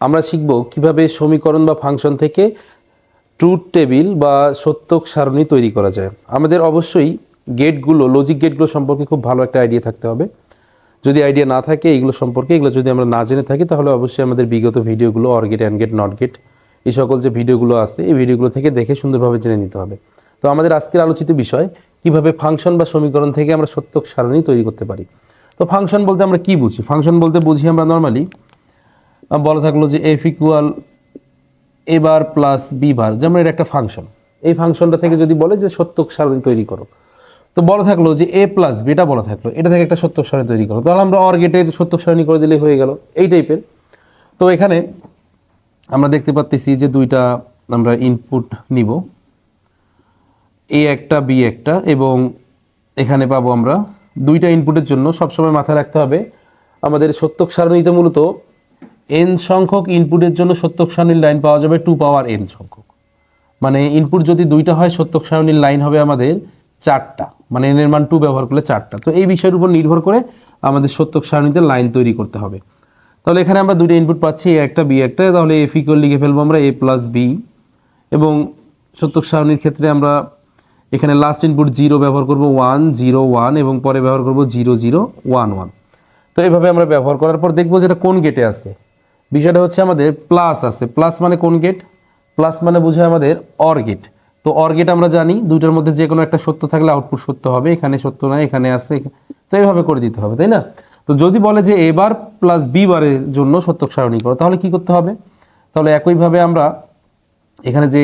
আমরা শিখব কীভাবে সমীকরণ বা ফাংশন থেকে ট্রুথ টেবিল বা সত্যক সারণী তৈরি করা যায়। আমাদের অবশ্যই গেটগুলো লজিক গেটগুলো সম্পর্কে খুব ভালো একটা আইডিয়া থাকতে হবে। যদি আইডিয়া না থাকে এগুলো সম্পর্কে, এগুলো যদি আমরা না জেনে থাকি, তাহলে অবশ্যই আমাদের বিগত ভিডিওগুলো or gate and gate not gate এই সকল যে ভিডিওগুলো আছে, এই ভিডিওগুলো থেকে দেখে সুন্দরভাবে জেনে নিতে হবে। তো আমাদের আজকের আলোচিত বিষয়, কীভাবে ফাংশন বা সমীকরণ থেকে আমরা সত্যক সারণী তৈরি করতে পারি। তো ফাংশন বলতে আমরা কি বুঝি? ফাংশন বলতে বুঝি আমরা নর্মালি বলা থাকল যে F equal A bar plus B bar যেমন এটা একটা ফাংশন এই ফাংশনটা থেকে যদি বলে যে সত্যক সারণী তৈরি করো, তো বলা থাকল যে এ প্লাস বিটা বলা থাকল, এটা থেকে একটা সত্যক সারণী তৈরি করো। তাহলে আমরা অর গেটের সত্যক সারণী করে দিলেই হয়ে গেল, এই টাইপের তো এখানে আমরা দেখতে পাচ্তেছি যে দুইটা আমরা ইনপুট নিব। এ একটা বি একটা, এবং এখানে পাবো আমরা দুইটা ইনপুটের জন্য সবসময় মাথায় রাখতে হবে, আমাদের সত্যক সারণীতে মূলত এন সংখ্যক ইনপুটের জন্য সত্যক সারণীর লাইন পাওয়া যাবে টু পাওয়ার এন সংখ্যক। মানে ইনপুট যদি দুইটা হয়, সত্যক সারণীর লাইন হবে আমাদের চারটা। মানে এন এর মান টু ব্যবহার করলে চারটা। তো এই বিষয়ের উপর নির্ভর করে আমাদের সত্যক সারণীতে লাইন তৈরি করতে হবে। তাহলে এখানে আমরা দুইটা ইনপুট পাচ্ছি একটা বি একটা। তাহলে এফ ইকুয়াল লিখে ফেলব আমরা এ প্লাস বি এবং সত্যক সারণীর ক্ষেত্রে আমরা এখানে লাস্ট ইনপুট জিরো ব্যবহার করব ওয়ান জিরো ওয়ান এবং পরে ব্যবহার করব জিরো জিরো ওয়ান ওয়ান তো এইভাবে আমরা ব্যবহার করার পর দেখব যেটা কোন গেটে আছে বিষয়টা হচ্ছে আমাদের প্লাস আছে। প্লাস মানে কোন গেট প্লাস মানে বোঝায় আমাদের অর গেট তো অর গেট আমরা জানি, দুইটার মধ্যে যে কোনো একটা সত্য থাকলে আউটপুট সত্য হবে, এখানে সত্য নয় এখানে আছে তো এইভাবে করে দিতে হবে, তাই না? তো যদি বলে যে এবার প্লাস বি বারের জন্য সত্যক সারণী করো, তাহলে কি করতে হবে? তাহলে একইভাবে আমরা এখানে যে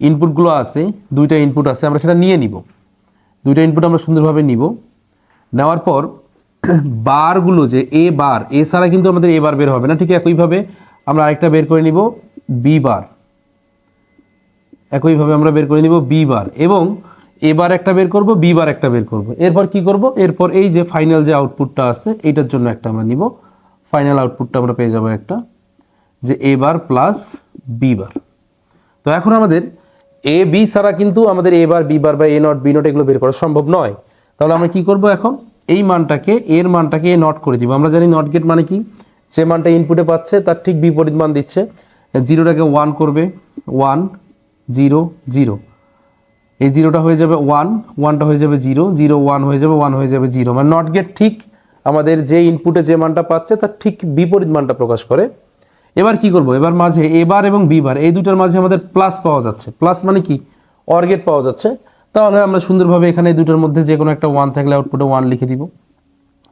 ইনপুটগুলো আছে, দুইটা ইনপুট আছে, আমরা সেটা নিয়ে নিব। দুইটা ইনপুট আমরা সুন্দরভাবে নিব। নেওয়ার পর বারগুলো যে এ বার এ ছাড়া কিন্তু আমাদের এ বার বের হবে না, ঠিক একইভাবে আমরা আরেকটা বের করে নিব বি বার একইভাবে আমরা বের করে নিব বি বার এবং এবার একটা বের করব বি বার একটা বের করব। এরপর কি করব? এরপর এই যে ফাইনাল যে আউটপুটটা আছে, এইটার জন্য একটা আমরা নিব। ফাইনাল আউটপুটটা আমরা পেয়ে যাব একটা, যে এ বার প্লাস বি বার তো এখন আমাদের এ বি ছাড়া কিন্তু আমাদের এ বার বি বার বা এ নট বি নট এগুলো বের করা সম্ভব নয়। তাহলে আমরা কি করব এখন? এই মানটাকে, এর মানটাকে এ নট করে দিব। আমরা জানি নট গেট মানে কি? যে মানটা ইনপুটে পাচ্ছে, তার ঠিক বিপরীত মান দিচ্ছে। জিরোটাকে ওয়ান করবে। ওয়ান জিরো জিরো এই জিরোটা হয়ে যাবে ওয়ান ওয়ানটা হয়ে যাবে জিরো জিরো ওয়ান হয়ে যাবে ওয়ান হয়ে যাবে জিরো মানে নট গেট ঠিক আমাদের যে ইনপুটে যে মানটা পাচ্ছে, তার ঠিক বিপরীত মানটা প্রকাশ করে। এবার কি করব? এবার মাঝে এবার এবং বিবার এই দুটার মাঝে আমাদের প্লাস পাওয়া যাচ্ছে। প্লাস মানে কি? অর গেট পাওয়া যাচ্ছে। তাহলে আমরা সুন্দরভাবে এখানে দুটোর মধ্যে যে কোনো একটা ওয়ান থাকলে আউটপুটে ওয়ান লিখে দিব।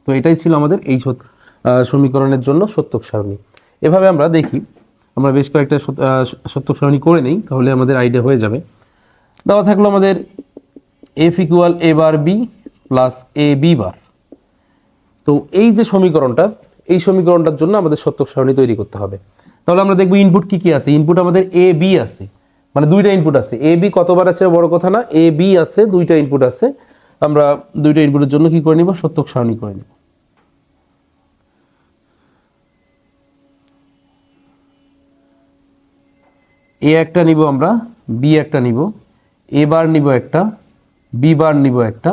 তো এটাই ছিল আমাদের এই সমীকরণের জন্য সত্যক সারণী। এভাবে আমরা দেখি, আমরা বেশ কয়েকটা সত্যক সারণী করে নিই, তাহলে আমাদের আইডিয়া হয়ে যাবে। দেওয়া থাকল আমাদের F equal A bar B plus A B bar তো এই যে সমীকরণটা, এই সমীকরণটার জন্য আমাদের সত্যক সারণী তৈরি করতে হবে। তাহলে আমরা দেখব ইনপুট কি কি আছে? ইনপুট আমাদের এ বি আছে। মানে দুইটা ইনপুট আছে। এ বি কতবার আছে বড় কথা না এ বি আছে, দুইটা ইনপুট আছে। আমরা দুইটা ইনপুটের জন্য কি করে নিব? সত্যক সারণী করে নিব। এ একটা নিব আমরা বি একটা নিব এ বার নিব একটা বি বার নিব একটা।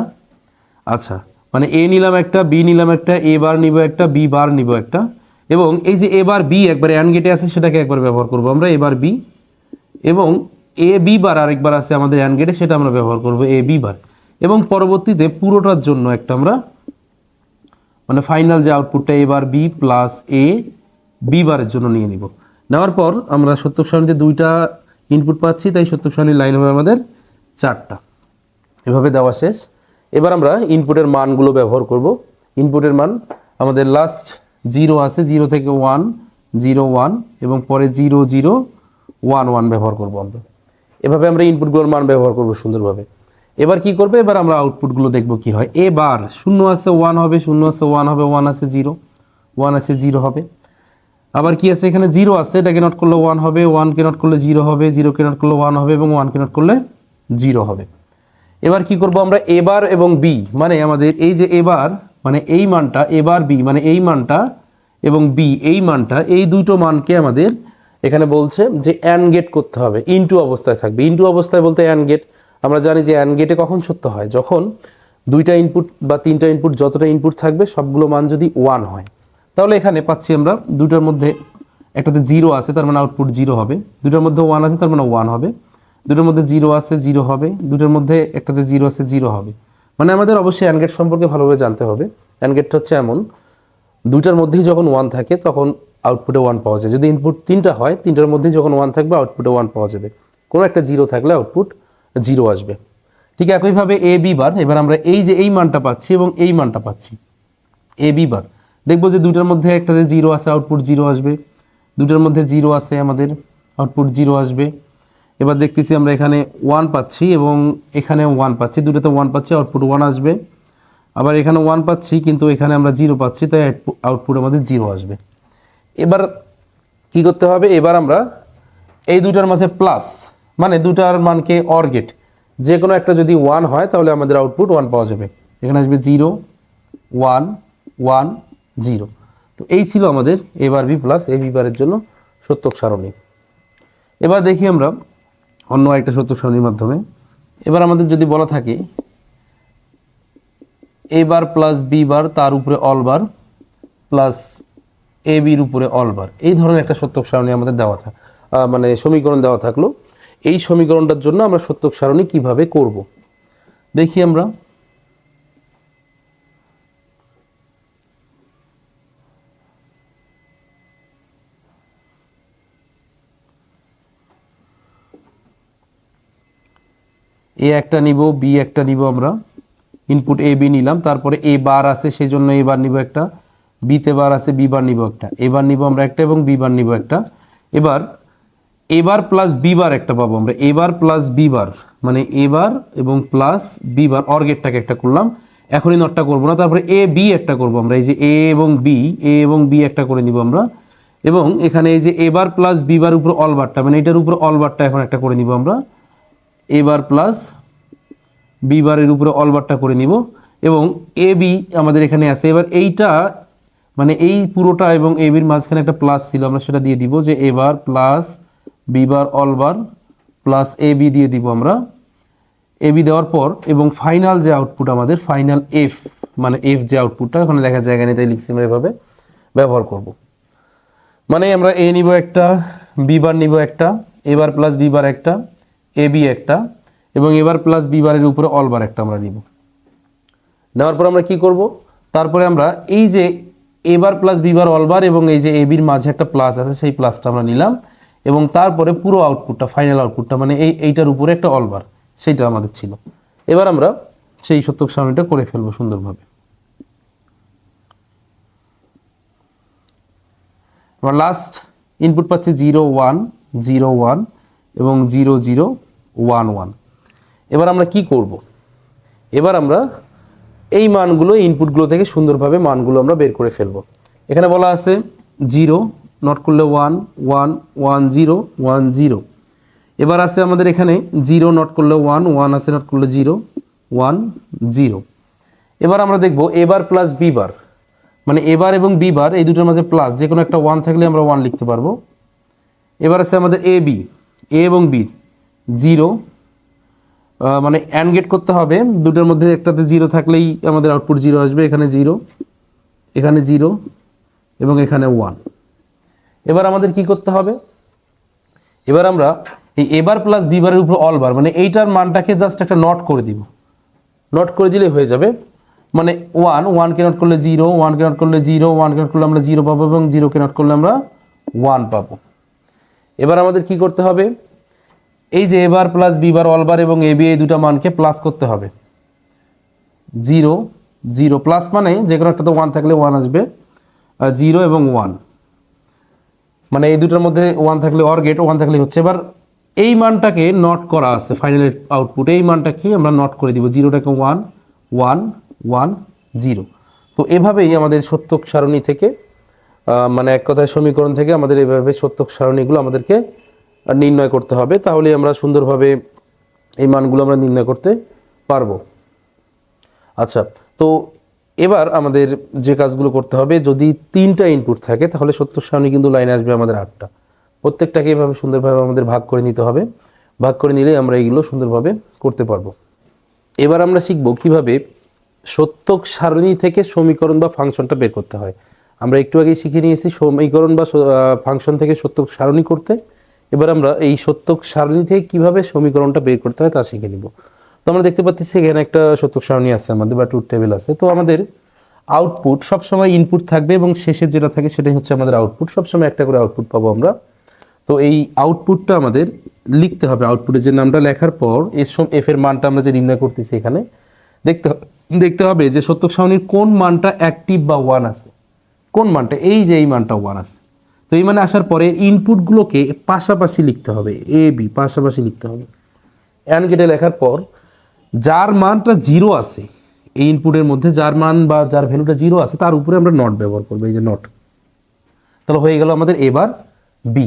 আচ্ছা মানে এ নিলাম একটা বি নিলাম একটা এ বার নিব একটা বি বার নিব একটা। এবং এই যে এ বার বি একবার অ্যান গেটে আছে, সেটাকে একবার ব্যবহার করব আমরা এবার বি এবং এ বি বার আরেকবার আছে আমাদের অ্যান গেটে সেটা আমরা ব্যবহার করব এ বি বার এবং পরবর্তীতে পুরোটার জন্য একটা আমরা মানে ফাইনাল যে আউটপুটটা এবার বি প্লাস এ বি বারের জন্য নিয়ে নিব। নেওয়ার পর আমরা সত্যক সারণীতে দুইটা ইনপুট পাচ্ছি, তাই সত্যক সারণীর লাইন হবে আমাদের চারটা। এভাবে দেওয়া শেষ। এবার আমরা ইনপুটের মানগুলো ব্যবহার করব। ইনপুটের মান আমাদের লাস্ট জিরো আছে জিরো থেকে ওয়ান জিরো ওয়ান এবং পরে জিরো জিরো ওয়ান ওয়ান ব্যবহার করব আমরা। এভাবে আমরা ইনপুটগুলোর মান ব্যবহার করব সুন্দরভাবে। এবার কি করবে? এবার আমরা আউটপুটগুলো দেখব কি হয়। এবার শূন্য আছে ওয়ান হবে, শূন্য আছে ওয়ান হবে ওয়ান আছে জিরো ওয়ান আছে জিরো হবে। আবার কি আছে? এখানে জিরো আছে, এটাকে নট করলে ওয়ান হবে ওয়ানকে নট করলে জিরো হবে জিরোকে নট করলে ওয়ান হবে এবং ওয়ানকে নট করলে জিরো হবে। এবার কি করব আমরা? এবার এবং বি মানে আমাদের এই যে এবার মানে এই মানটা, এবার বি মানে এই মানটা এবং বি এই মানটা, এই দুটো মানকে আমাদের এখানে বলছে যে অ্যান গেট করতে হবে ইনটু অবস্থায় থাকবে। ইনটু অবস্থায় বলতে অ্যান গেট, আমরা জানি যে অ্যান গেটে কখন সত্য হয়? যখন দুইটা ইনপুট বা তিনটা ইনপুট যতটা ইনপুট থাকবে, সবগুলো মান যদি ওয়ান হয়। তাহলে এখানে পাচ্ছি আমরা দুটার মধ্যে একটাতে জিরো আছে, তার মানে আউটপুট জিরো হবে। দুটার মধ্যে ওয়ান আছে, তার মানে ওয়ান হবে। দুটোর মধ্যে জিরো আছে জিরো হবে। দুটোর মধ্যে একটাতে জিরো আছে জিরো হবে। মানে আমাদের অবশ্যই অ্যানগেট সম্পর্কে ভালোভাবে জানতে হবে। অ্যানগেটটা হচ্ছে এমন, দুইটার মধ্যেই যখন ওয়ান থাকে, তখন আউটপুটে ওয়ান পাওয়া যায়। যদি ইনপুট তিনটা হয়, তিনটার মধ্যেই যখন ওয়ান থাকবে আউটপুটে ওয়ান পাওয়া যাবে। কোনো একটা জিরো থাকলে আউটপুট জিরো আসবে। ঠিক একইভাবে এ বি বার এবার আমরা এই যে এই মানটা পাচ্ছি এবং এই মানটা পাচ্ছি। এ বি বার দেখব যে দুটার মধ্যে একটাতে জিরো আছে আউটপুট জিরো আসবে। দুটার মধ্যে জিরো আছে আমাদের আউটপুট জিরো আসবে। এবার দেখতেছি আমরা এখানে ওয়ান পাচ্ছি এবং এখানে ওয়ান পাচ্ছি। দুটোতে ওয়ান পাচ্ছি আউটপুট ওয়ান আসবে। আবার এখানে ওয়ান পাচ্ছি, কিন্তু এখানে আমরা জিরো পাচ্ছি, তাই আউটপুট আমাদের জিরো আসবে। এবার কি করতে হবে? এবার আমরা এই দুটার মাঝে প্লাস মানে দুটার মানকে অর গেট যে কোনো একটা যদি ওয়ান হয়, তাহলে আমাদের আউটপুট ওয়ান পাওয়া যাবে। এখানে আসবে জিরো ওয়ান ওয়ান জিরো তো এই ছিল আমাদের এবার বি প্লাস এ বি বারের জন্য সত্যক সারণী। এবার দেখি আমরা অন্য একটা সত্যক সারণীর মাধ্যমে। এবার আমাদের যদি বলা থাকে এ বার প্লাস বি বার তার উপরে অল বার প্লাস এ বির উপরে অল বার এই ধরনের একটা সত্যক সারণী আমাদের দেওয়া থাক মানে সমীকরণ দেওয়া থাকল। এই সমীকরণটার জন্য আমরা সত্যক সারণী কীভাবে করব? দেখি আমরা। এ একটা নিব বি একটা নিব আমরা। ইনপুট এ বি নিলাম। তারপরে এ বার আছে সেই জন্য এ নিব একটা। বিতে বার আছে, বি বার নিব একটা। এবার নিব আমরা একটা এবং বি বার নিব একটা। এবার এবার প্লাস বি বার একটা পাবো আমরা। এবার প্লাস বি বার মানে এবার এবং প্লাস বি বার অর্গেটটাকে একটা করলাম। এখনই নটটা করব না, তারপরে এ, বি একটা করব আমরা। এই যে এ এবং বি, এ এবং বি একটা করে নিব আমরা। এবং এখানে এই যে এবার প্লাস বি বার উপর অলবারটা মানে এটার উপর অলবারটা এখন একটা করে নিব আমরা। এবার প্লাস বি বারের উপরে অলবারটা করে নিব। এবং এ, বি আমাদের এখানে আছে। এবার এইটা মানে এই পুরোটা এবং এ বির মাঝখানে একটা প্লাস ছিল, আমরা সেটা দিয়ে দিব যে A bar plus B bar all bar plus A B দিয়ে দিব আমরা। এ বি দেওয়ার পর এবং ফাইনাল যে আউটপুট আমাদের ফাইনাল এফ মানে এফ যে আউটপুটটা ওখানে লেখার জায়গা নেই, তাই লিখছি আমরা এভাবে ব্যবহার করব। মানে আমরা এ নিব একটা বি বার নিব একটা এবার প্লাস বি বার একটা এ বি একটা, এবং এবার প্লাস বি বারের উপরে অল বার একটা আমরা নিব। নেওয়ার পর আমরা কি করব? তারপরে আমরা এই যে A bar plus B bar all bar এবং এই যে এ বির মাঝে একটা প্লাস আছে, সেই প্লাসটা আমরা নিলাম এবং তারপরে পুরো আউটপুটটা ফাইনাল আউটপুটটা মানে এই, এইটার উপরে একটা অল বার সেইটা আমাদের ছিল। এবার আমরা সেই সত্যক সারণীটা করে ফেলব সুন্দরভাবে। আমরা লাস্ট ইনপুট পাচ্ছি জিরো ওয়ান জিরো ওয়ান এবং জিরো জিরো ওয়ান ওয়ান এবার আমরা কি করব? এবার আমরা এই মানগুলো ইনপুটগুলো থেকে সুন্দরভাবে মানগুলো আমরা বের করে ফেলব। এখানে বলা আছে জিরো নট করলে one one one zero one zero এবার আছে আমাদের এখানে জিরো নট করলে ওয়ান ওয়ান আছে নট করলে জিরো ওয়ান জিরো এবার আমরা দেখব এবার প্লাস বি বার মানে এবার এবং বি বার এই দুটোর মাঝে প্লাস যে কোনো একটা ওয়ান থাকলে আমরা ওয়ান লিখতে পারব। এবার আছে আমাদের এ বি এ এবং বি জিরো মানে অ্যান্ড গেট করতে হবে। দুটোর মধ্যে একটাতে জিরো থাকলেই আমাদের আউটপুট জিরো আসবে। এখানে জিরো এখানে জিরো এবং এখানে ওয়ান এবার আমাদের কি করতে হবে? এবার আমরা এই এবার প্লাস বিবারের উপর অলবার মানে এইটার মানটাকে জাস্ট একটা নট করে দিব। নট করে দিলে হয়ে যাবে। মানে ওয়ান ওয়ানকে নট করলে জিরো ওয়ানকে নট করলে জিরো ওয়ানকে নট করলে আমরা জিরো পাবো এবং জিরোকে নট করলে আমরা ওয়ান পাবো। এবার আমাদের কি করতে হবে? এই যে এবার প্লাস বিবার অলবার এবং এ বি এই দুটো মানকে প্লাস করতে হবে। জিরো জিরো প্লাস মানে যে কোনো একটাতে ওয়ান থাকলে ওয়ান আসবে। জিরো এবং ওয়ান মানে এই দুটোর মধ্যে ওয়ান থাকলে অর গেট ওয়ান থাকলে হচ্ছে। এবার এই মানটাকে নট করা আছে ফাইনাল আউটপুট এই মানটাকে আমরা নট করে দিব। জিরোটাকে ওয়ান ওয়ান ওয়ান জিরো তো এভাবেই আমাদের সত্যক সারণী থেকে মানে এক কথায় সমীকরণ থেকে আমাদের এইভাবে সত্যক সারণীগুলো আমাদেরকে নির্ণয় করতে হবে তাহলে আমরা সুন্দরভাবে এই মানগুলো আমরা নির্ণয় করতে পারব। আচ্ছা তো এবার আমাদের যে কাজগুলো করতে হবে, যদি তিনটা ইনপুট থাকে, তাহলে সত্তর সারণী কিন্তু লাইন আসবে আমাদের আটটা। প্রত্যেকটাকে এভাবে সুন্দরভাবে আমাদের ভাগ করে নিতে হবে। ভাগ করে নিলেই আমরা এইগুলো সুন্দরভাবে করতে পারব। এবার আমরা শিখব কীভাবে সত্যক সারণী থেকে সমীকরণ বা ফাংশনটা বের করতে হয়। আমরা একটু আগেই শিখে নিয়েছি, সমীকরণ বা ফাংশন থেকে সত্যক সারণী করতে। এবার আমরা এই সত্যক সারণী থেকে কীভাবে সমীকরণটা বের করতে হয় তা শিখে নিব। তো আমরা দেখতে পাচ্ছি এখানে একটা সত্যক সারণী আছে আমাদের, বা ট্রুথ টেবিল আছে। তো আমাদের আউটপুট সবসময় ইনপুট থাকবে এবং শেষে যেটা থাকে সেটাই হচ্ছে আমাদের আউটপুট সবসময় একটা করে আউটপুট পাবো আমরা। তো এই আউটপুটটা আমাদের লিখতে হবে। আউটপুটে যে নামটা লেখার পর এর এফ এর মানটা আমরা যে নির্ণয় করতেছি এখানে, দেখতে দেখতে হবে যে সত্যক সারণীর কোন মানটা অ্যাক্টিভ বা ওয়ান আছে। কোন মানটা? এই যে এই মানটা ওয়ান আছে। তো এই মানে আসার পরে ইনপুটগুলোকে পাশাপাশি লিখতে হবে এ বি পাশাপাশি লিখতে হবে। অ্যান গেটে লেখার পর যার মানটা জিরো আছে, এই ইনপুটের মধ্যে যার মান বা যার ভ্যালুটা জিরো আছে, তার উপরে আমরা নট ব্যবহার করব, এই যে নট তাহলে হয়ে গেল আমাদের এবার বি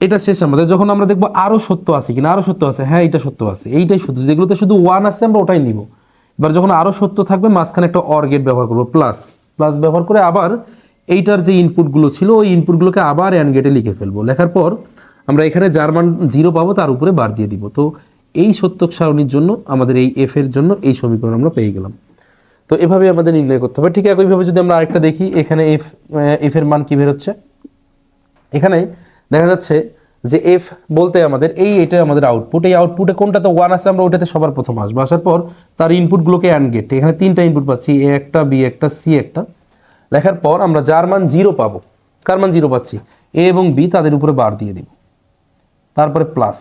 এটা শেষ আমাদের, যখন আমরা দেখব আরও সত্য আছে কিনা আরও সত্য আছে হ্যাঁ এটা সত্য আছে, এইটাই শুধু যেগুলোতে শুধু ওয়ান আছে, আমরা ওটাই নিব। এবার যখন আরও সত্য থাকবে, মাঝখানে একটা অর গেট ব্যবহার করব প্লাস প্লাস ব্যবহার করে আবার এইটার যে ইনপুটগুলো ছিল, ওই ইনপুটগুলোকে আবার অ্যান গেটে লিখে ফেলব। লেখার পর আমরা এখানে জার্মান জিরো পাবো, তার উপরে বার দিয়ে দিব। তো এই সত্যক সারণীর জন্য, আমাদের এই এফ এর জন্য এই সমীকরণ আমরা পেয়ে গেলাম। তো এভাবে আমাদের নির্ণয় করতে হবে। ঠিক একইভাবে যদি আমরা আরেকটা দেখি, এখানে এফ এফ এর মান কি বেরোচ্ছে এখানে দেখা যাচ্ছে যে এফ বলতে আমাদের এই, এটা আমাদের আউটপুট এই আউটপুটে কোনটা তো ওয়ান আছে, আমরা ওটাতে সবার প্রথম আসব। আসার পর তার ইনপুটগুলোকে অ্যান্ড গেট এখানে তিনটা ইনপুট পাচ্ছি এ একটা বি একটা সি একটা। লেখার পর আমরা যার মান জিরো পাবো, কার মান জিরো পাচ্ছি? এ এবং বি তাদের উপরে বার দিয়ে দিব। তারপরে প্লাস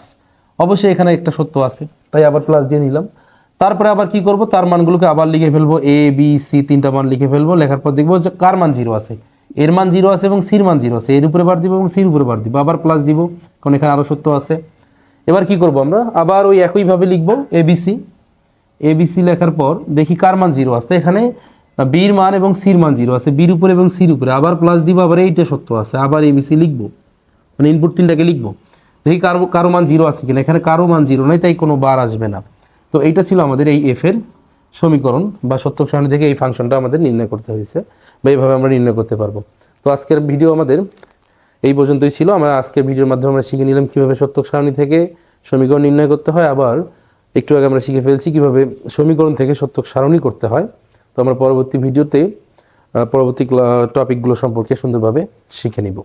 অবশ্যই এখানে একটা সত্য আছে, তাই আবার প্লাস দিয়ে নিলাম। তারপরে আবার কি করব? তার মানগুলোকে আবার লিখে ফেলব এ বি সি তিনটা মান লিখে ফেলব। লেখার পর দেখব যে কার মান জিরো আছে? এর মান জিরো আছে এবং সির মান জিরো আছে। এর উপরে বার দিব এবং সির উপরে বার দিব। আবার প্লাস দিব, কারণ এখানে আরও সত্য আছে। এবার কি করব আমরা? আবার ওই একইভাবে লিখব এবিসি এবিসি লেখার পর দেখি কার মান জিরো আছে। এখানে বির মান এবং সির মান জিরো আছে, বির উপরে এবং সির উপরে। আবার প্লাস দিব, আবার এইটা সত্য আছে। আবার এবিসি লিখব। মানে ইনপুট তিনটাকে লিখব। দেখি কারও কারও মান জিরো আছে কিনা। এখানে কারও মান জিরো নয় তাই কোনো বার আসবে না। তো এইটা ছিল আমাদের এই এফ এর সমীকরণ বা সত্যক সারণী থেকে এই ফাংশনটা আমাদের নির্ণয় করতে হয়েছে বা এইভাবে আমরা নির্ণয় করতে পারব। তো আজকের ভিডিও আমাদের এই পর্যন্তই ছিল। আমরা আজকের ভিডিওর মাধ্যমে আমরা শিখে নিলাম কীভাবে সত্যক সারণী থেকে সমীকরণ নির্ণয় করতে হয়। আবার একটু আগে আমরা শিখে ফেলছি কীভাবে সমীকরণ থেকে সত্যক সারণী করতে হয়। তো আমরা পরবর্তী ভিডিওতে পরবর্তী টপিকগুলো সম্পর্কে সুন্দরভাবে শিখে নিব।